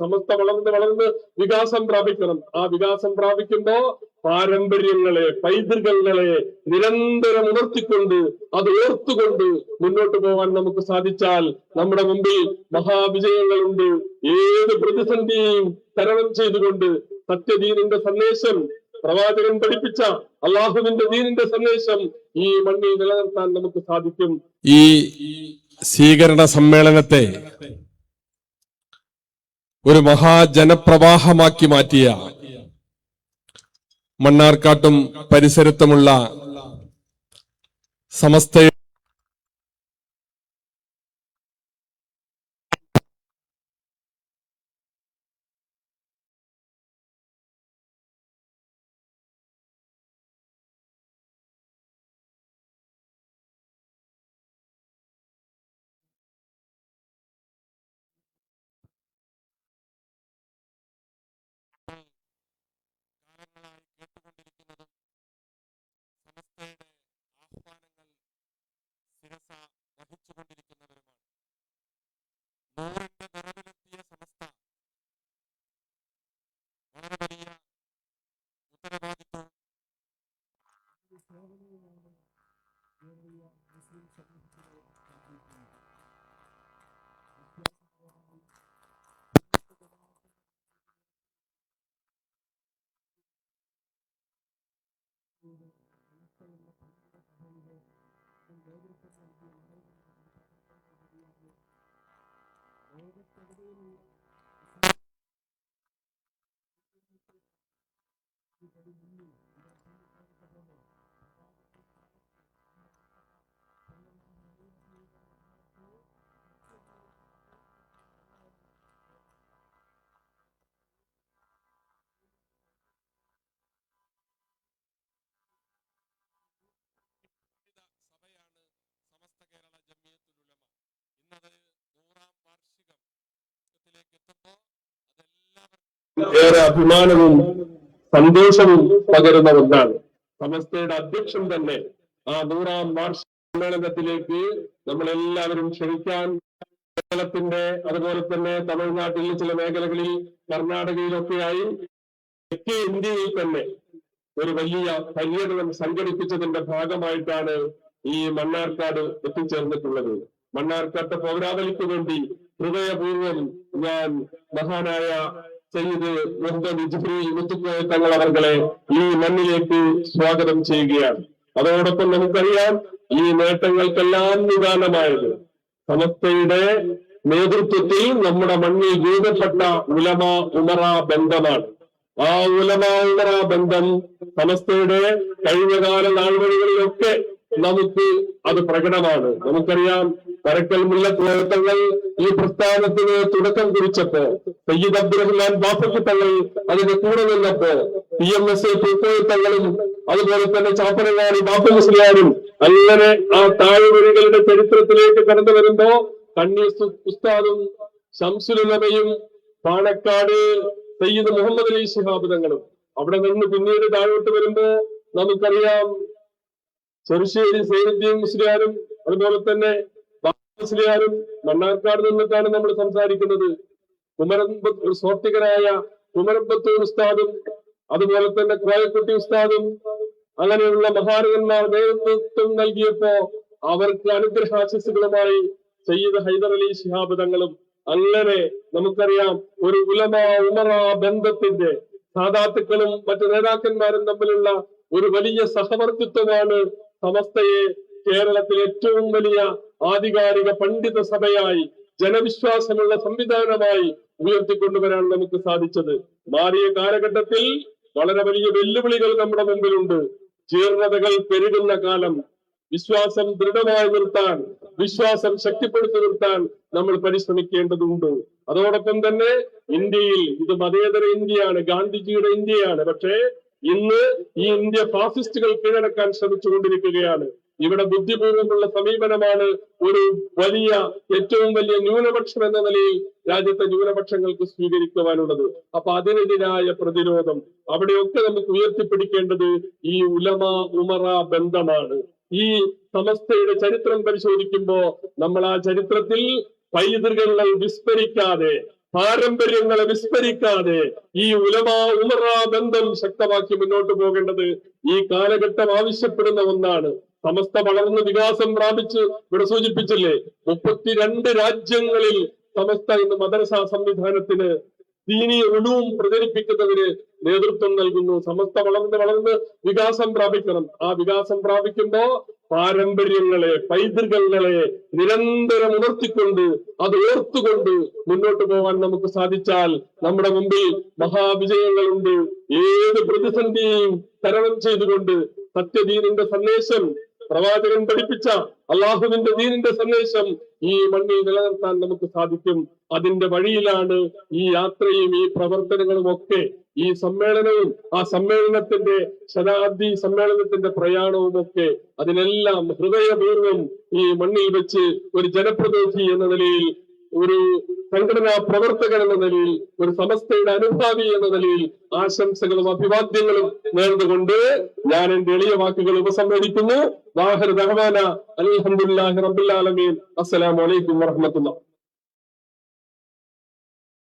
സമസ്ത വളർന്ന് വളർന്ന് വികാസം പ്രാപിക്കണം. ആ വികാസം പ്രാപിക്കുമ്പോ പാരമ്പര്യങ്ങളെ പൈതൃകങ്ങളെ നിരന്തരം ഉണർത്തിക്കൊണ്ട് അത് ഓർത്തുകൊണ്ട് മുന്നോട്ട് പോകാൻ നമുക്ക് സാധിച്ചാൽ നമ്മുടെ മുമ്പിൽ മഹാവിജയങ്ങളുണ്ട്. ഏത് പ്രതിസന്ധിയെയും തരണം ചെയ്തുകൊണ്ട് സത്യദീനിന്റെ സന്ദേശം പ്രവാചകൻ പഠിപ്പിച്ച അള്ളാഹുവിന്റെ ദീനിന്റെ സന്ദേശം ഈ മണ്ണിൽ നിലനിർത്താൻ നമുക്ക് സാധിക്കും. ഈ സ്വീകരണ സമ്മേളനത്തെ ഒരു മഹാജനപ്രവാഹമാക്കി മാറ്റിയ മണ്ണാർക്കാട്ടും പരിസരത്തുമുള്ള സമസ്ത Muslim, earlier Muslim submitted ഏറെ അഭിമാനവും സന്തോഷവും പകരുന്ന ഒന്നാണ്. സമസ്തയുടെ അധ്യക്ഷൻ തന്നെ ആ നൂറാം വാർഷിക സമ്മേളനത്തിലേക്ക് നമ്മളെല്ലാവരും ക്ഷണിക്കാൻ കേരളത്തിന്റെ അതുപോലെ തന്നെ തമിഴ്നാട്ടിലെ ചില മേഖലകളിൽ കർണാടകയിലൊക്കെയായി തെക്കേ ഇന്ത്യയിൽ തന്നെ ഒരു വലിയ പര്യടനം സംഘടിപ്പിച്ചതിന്റെ ഭാഗമായിട്ടാണ് ഈ മണ്ണാർക്കാട് എത്തിച്ചേർന്നിട്ടുള്ളത്. മണ്ണാർക്കാട്ട് പൗരാവലിക്ക് വേണ്ടി ഹൃദയപൂർവം ഞാൻ മഹാനായ സയ്യിദ് മുത്തുക്കോയ തങ്ങൾ അവർകളെ ഈ മണ്ണിലേക്ക് സ്വാഗതം ചെയ്യുകയാണ്. അതോടൊപ്പം നമുക്കറിയാം ഈ നേട്ടങ്ങൾക്കെല്ലാം നിദാനമായത്. സമസ്തയുടെ നേതൃത്വത്തിൽ നമ്മുടെ മണ്ണിൽ രൂപപ്പെട്ട ഉലമ ഉമറ ബന്ധമാണ്. ആ ഉലമ ഉമറ ബന്ധം സമസ്തയുടെ കഴിഞ്ഞകാല നാൾവഴികളിലൊക്കെ നമുക്ക് അത് പ്രകടമാണ്. നമുക്കറിയാം പരക്കൽ മുല്ലത്തോട്ടങ്ങൾ ഈ പ്രസ്ഥാനത്തിന് തുടക്കം കുറിച്ചപ്പോ സയ്യിദ് അബ്ദുറഹ്മാൻ ബാഫക്ക് തങ്ങൾ അതിന്റെ കൂടെ നിന്നപ്പോ പി എം എസ് എ തങ്ങളും അതുപോലെ തന്നെ ചാപ്പനങ്ങാടി ബാപ്പ അങ്ങനെ ആ താഴ്വരകളുടെ ചരിത്രത്തിലേക്ക് കടന്നു വരുമ്പോ കണ്ണീർ ഉസ്താദും ശംസുലമയും പാണക്കാട് സയ്യിദ് മുഹമ്മദ് അലി ശിഹാബ് തങ്ങളും അവിടെ നിന്ന് പിന്നീട് താഴോട്ട് വരുമ്പോ നമുക്കറിയാം ചെറുശ്ശേരി സൈനുദ്ദീൻ മുസ്ലിയാരും അതുപോലെ തന്നെ ബാപ്പ മുസ്ലിയാരും മണ്ണാർക്കാട് നിന്നിട്ടാണ് നമ്മൾ സംസാരിക്കുന്നത്. സ്വാർത്ഥികനായ കുമരമ്പത്തൂർ ഉസ്താദും അതുപോലെ തന്നെ കോയക്കുട്ടി ഉസ്താദും അങ്ങനെയുള്ള മഹാരഥന്മാർ നേതൃത്വം നൽകിയപ്പോ അവർക്ക് അനുഗ്രഹാശിസുകളുമായി സയ്യിദ് ഹൈദർ അലി ശിഹാബ് തങ്ങളും അങ്ങനെ നമുക്കറിയാം ഒരു ഉലമ ഉമറ ബന്ധത്തിന്റെ സാധാത്തുക്കളും മറ്റു നേതാക്കന്മാരും തമ്മിലുള്ള ഒരു വലിയ സഹവർത്തിത്വമാണ് സമസ്തയെ കേരളത്തിൽ ഏറ്റവും വലിയ ആധികാരിക പണ്ഡിത സഭയായി ജനവിശ്വാസമുള്ള സംവിധാനമായി ഉയർത്തിക്കൊണ്ടുവരാൻ നമുക്ക് സാധിച്ചത്. മാറിയ കാലഘട്ടത്തിൽ വളരെ വലിയ വെല്ലുവിളികൾ നമ്മുടെ മുമ്പിലുണ്ട്. ജീർണതകൾ പെരുകുന്ന കാലം. വിശ്വാസം ദൃഢമായി നിർത്താൻ വിശ്വാസം ശക്തിപ്പെടുത്തി നിർത്താൻ നമ്മൾ പരിശ്രമിക്കേണ്ടതുണ്ട്. അതോടൊപ്പം തന്നെ ഇന്ത്യയിൽ ഇത് മതേതര ഇന്ത്യയാണ് ഗാന്ധിജിയുടെ ഇന്ത്യയാണ്. പക്ഷേ ഇന്ന് ഈ ഇന്ത്യ ഫാസിസ്റ്റുകൾ കീഴടക്കാൻ ശ്രമിച്ചുകൊണ്ടിരിക്കുകയാണ്. ഇവിടെ ബുദ്ധിപൂർവമുള്ള സമീപനമാണ് ഒരു വലിയ ഏറ്റവും വലിയ ന്യൂനപക്ഷം എന്ന നിലയിൽ രാജ്യത്തെ ന്യൂനപക്ഷങ്ങൾക്ക് സ്വീകരിക്കുവാനുള്ളത്. അപ്പൊ അതിനെതിരായ പ്രതിരോധം. അവിടെയൊക്കെ നമുക്ക് ഉയർത്തിപ്പിടിക്കേണ്ടത് ഈ ഉലമ ഉമറ ബന്ധമാണ്. ഈ സമസ്തയുടെ ചരിത്രം പരിശോധിക്കുമ്പോ നമ്മൾ ആ ചരിത്രത്തിൽ പൈതൃകങ്ങൾ വിസ്മരിക്കാതെ പാരമ്പര്യങ്ങളെ വിസ്മരിക്കാതെ ഈ ഉലമ ഉമറ ബന്ധം ശക്തമാക്കി മുന്നോട്ട് പോകേണ്ടത് ഈ കാലഘട്ടം ആവശ്യപ്പെടുന്ന ഒന്നാണ്. സമസ്ത വളർന്ന് വികാസം പ്രാപിച്ച് ഇവിടെ സൂചിപ്പിച്ചില്ലേ? മുപ്പത്തിരണ്ട് രാജ്യങ്ങളിൽ സമസ്ത ഇന്ന് മദ്രസ സംവിധാനത്തിന് ദീനി ഉണവും പ്രചരിപ്പിക്കുന്നതിന് നേതൃത്വം നൽകുന്നു. സമസ്ത വളർന്ന് വളർന്ന് വികാസം പ്രാപിക്കണം. ആ വികാസം പ്രാപിക്കുമ്പോ പാരമ്പര്യങ്ങളെ പൈതൃകങ്ങളെ നിരന്തരം ഉണർത്തിക്കൊണ്ട് അത് ഓർത്തുകൊണ്ട് മുന്നോട്ട് പോകാൻ നമുക്ക് സാധിച്ചാൽ നമ്മുടെ മുമ്പിൽ മഹാവിജയങ്ങളുണ്ട്. ഏത് പ്രതിസന്ധിയെയും തരണം ചെയ്തുകൊണ്ട് സത്യദീനിന്റെ സന്ദേശം പ്രവാചകൻ പഠിപ്പിച്ച അള്ളാഹുവിന്റെ ദീനിന്റെ സന്ദേശം ഈ മണ്ണിൽ നിലനിർത്താൻ നമുക്ക് സാധിക്കും. അതിന്റെ വഴിയിലാണ് ഈ യാത്രയും ഈ പ്രവർത്തനങ്ങളും ഒക്കെ ഈ സമ്മേളനവും ആ സമ്മേളനത്തിന്റെ ശതാബ്ദി സമ്മേളനത്തിന്റെ പ്രയാണവും ഒക്കെ അതിനെല്ലാം ഹൃദയപൂർവം ഈ മണ്ണിൽ വെച്ച് ഒരു ജനപ്രതിനിധി എന്ന നിലയിൽ ഒരു സംഘടനാ പ്രവർത്തകൻ എന്ന നിലയിൽ ഒരു സമസ്തയുടെ അനുഭാവി എന്ന നിലയിൽ ആശംസകളും അഭിവാദ്യങ്ങളും നേർന്നുകൊണ്ട് ഞാൻ എന്റെ എളിയ വാക്കുകൾ ഉപസംഹരിക്കുന്നു. വാഹർ റഹ്മാന അലഹമുല്ലാഹി റബുല്ലാലമീൻ ആലമീൻ. അസ്സലാമു അലൈക്കും വറഹ്മത്തുള്ളാഹി.